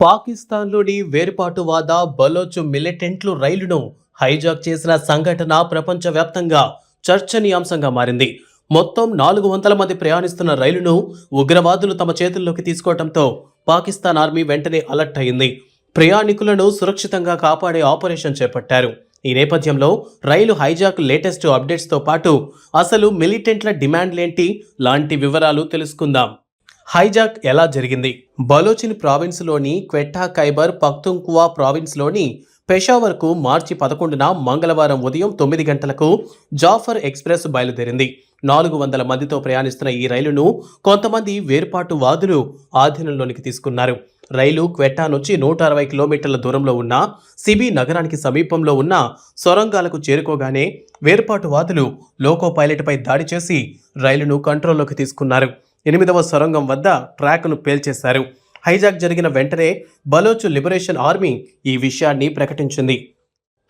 పాకిస్తాన్లోని వేర్పాటువాద బలోచ్ మిలిటెంట్లు రైలును హైజాక్ చేసిన సంఘటన ప్రపంచవ్యాప్తంగా చర్చనీయాంశంగా మారింది. మొత్తం నాలుగు వందల మంది ప్రయాణిస్తున్న రైలును ఉగ్రవాదులు తమ చేతుల్లోకి తీసుకోవడంతో పాకిస్తాన్ ఆర్మీ వెంటనే అలర్ట్ అయింది. ప్రయాణికులను సురక్షితంగా కాపాడే ఆపరేషన్ చేపట్టారు. ఈ నేపథ్యంలో రైలు హైజాక్ లేటెస్ట్ అప్డేట్స్తో పాటు అసలు మిలిటెంట్ల డిమాండ్లేంటి? లాంటి వివరాలు తెలుసుకుందాం. హైజాక్ ఎలా జరిగింది? బలోచిన్ ప్రావిన్స్లోని క్వెట్టా ఖైబర్ పఖ్తుంక్వా ప్రావిన్స్లోని పెషావర్కు మార్చి పదకొండున మంగళవారం ఉదయం తొమ్మిది గంటలకు జాఫర్ ఎక్స్ప్రెస్ బయలుదేరింది. నాలుగు వందల మందితో ప్రయాణిస్తున్న ఈ రైలును కొంతమంది వేర్పాటు వాదులు ఆధీనంలోనికి తీసుకున్నారు. రైలు క్వెట్టా నుంచి నూట అరవై కిలోమీటర్ల దూరంలో ఉన్న సిబి నగరానికి సమీపంలో ఉన్న సొరంగాలకు చేరుకోగానే వేర్పాటువాదులు లోకో పైలట్పై దాడి చేసి రైలును కంట్రోల్లోకి తీసుకున్నారు. ఎనిమిదవ సొరంగం వద్ద ట్రాక్ను పేల్చేశారు. హైజాక్ జరిగిన వెంటనే బలోచ్ లిబరేషన్ ఆర్మీ ఈ విషయాన్ని ప్రకటించింది.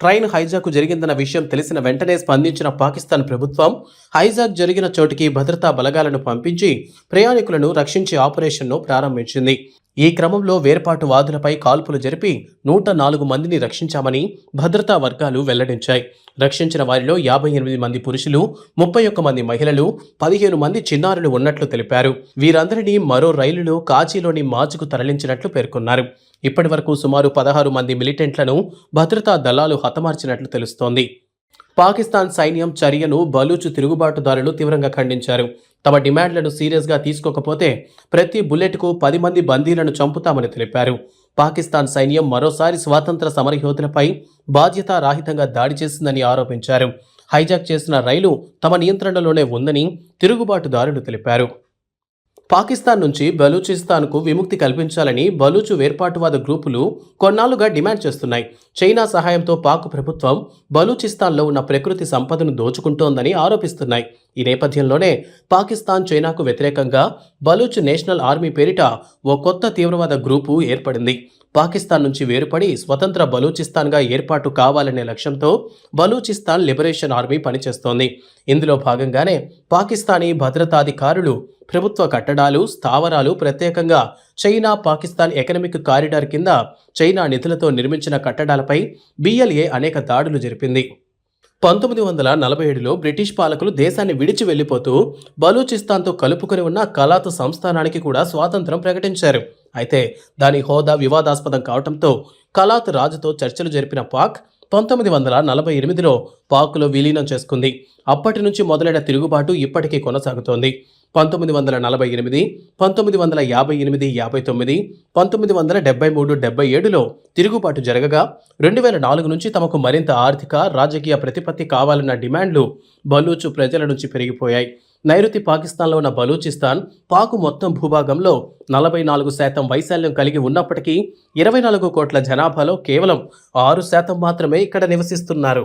ట్రైన్ హైజాక్ జరిగిందన్న విషయం తెలిసిన వెంటనే స్పందించిన పాకిస్తాన్ ప్రభుత్వం హైజాక్ జరిగిన చోటికి భద్రతా బలగాలను పంపించి ప్రయాణికులను రక్షించే ఆపరేషన్ను ప్రారంభించింది. ఈ క్రమంలో వేర్పాటు వాదులపై కాల్పులు జరిపి నూట నాలుగు మందిని రక్షించామని భద్రతా వర్గాలు వెల్లడించాయి. రక్షించిన వారిలో యాభై ఎనిమిది మంది పురుషులు ముప్పై ఒక్క మంది మహిళలు పదిహేను మంది చిన్నారులు ఉన్నట్లు తెలిపారు. వీరందరినీ మరో రైలులో కాచీలోని మాచుకు తరలించినట్లు పేర్కొన్నారు. ఇప్పటి వరకు సుమారు పదహారు మంది మిలిటెంట్లను భద్రతా దళాలు హతమార్చినట్లు తెలుస్తోంది. పాకిస్తాన్ సైన్యం చర్యను బలూచ్ తిరుగుబాటుదారులు తీవ్రంగా ఖండించారు. తమ డిమాండ్లను సీరియస్గా తీసుకోకపోతే ప్రతి బుల్లెట్కు పది మంది బందీలను చంపుతామని తెలిపారు. పాకిస్తాన్ సైన్యం మరోసారి స్వాతంత్ర సమరయోధులపై బాధ్యతారాహితంగా దాడి చేసిందని ఆరోపించారు. హైజాక్ చేసిన రైలు తమ నియంత్రణలోనే ఉందని తిరుగుబాటుదారులు తెలిపారు. పాకిస్తాన్ నుంచి బలూచిస్తాన్కు విముక్తి కల్పించాలని బలూచు వేర్పాటువాద గ్రూపులు కొన్నాళ్ళుగా డిమాండ్ చేస్తున్నాయి. చైనా సహాయంతో పాక్ ప్రభుత్వం బలూచిస్తాన్లో ఉన్న ప్రకృతి సంపదను దోచుకుంటోందని ఆరోపిస్తున్నాయి. ఈ నేపథ్యంలోనే పాకిస్తాన్ చైనాకు వ్యతిరేకంగా బలూచ్ నేషనల్ ఆర్మీ పేరిట ఓ కొత్త తీవ్రవాద గ్రూపు ఏర్పడింది. పాకిస్తాన్ నుంచి వేరుపడి స్వతంత్ర బలూచిస్తాన్గా ఏర్పాటు కావాలనే లక్ష్యంతో బలూచిస్తాన్ లిబరేషన్ ఆర్మీ పనిచేస్తోంది. ఇందులో భాగంగానే పాకిస్తానీ భద్రతాధికారులు ప్రభుత్వ కట్టడాలు స్థావరాలు ప్రత్యేకంగా చైనా పాకిస్తాన్ ఎకనమిక్ కారిడార్ కింద చైనా నిధులతో నిర్మించిన కట్టడాలపై బిఎల్ఏ అనేక దాడులు జరిపింది. పంతొమ్మిది వందల నలభై ఏడులో బ్రిటిష్ పాలకులు దేశాన్ని విడిచి వెళ్ళిపోతూ బలూచిస్తాన్తో కలుపుకొని ఉన్న కలాత్ సంస్థానానికి కూడా స్వాతంత్రం ప్రకటించారు. అయితే దాని హోదా వివాదాస్పదం కావడంతో కలాత్ రాజుతో చర్చలు జరిపిన పాక్ పంతొమ్మిది వందల నలభై ఎనిమిదిలో పాక్లో విలీనం చేసుకుంది. అప్పటి నుంచి మొదలైన తిరుగుబాటు ఇప్పటికీ కొనసాగుతోంది. పంతొమ్మిది వందల నలభై ఎనిమిది పంతొమ్మిది వందల యాభై ఎనిమిది యాభై తొమ్మిది పంతొమ్మిది వందల డెబ్బై మూడు డెబ్బై ఏడులో తిరుగుబాటు జరగగా రెండు వేల నాలుగు నుంచి తమకు మరింత ఆర్థిక రాజకీయ ప్రతిపత్తి కావాలన్న డిమాండ్లు బలూచు ప్రజల నుంచి పెరిగిపోయాయి. నైరుతి పాకిస్తాన్లో ఉన్న బలూచిస్తాన్ పాకు మొత్తం భూభాగంలో నలభై నాలుగు శాతం వైశాల్యం కలిగి ఉన్నప్పటికీ ఇరవై నాలుగు కోట్ల జనాభాలో కేవలం ఆరు శాతం మాత్రమే ఇక్కడ నివసిస్తున్నారు.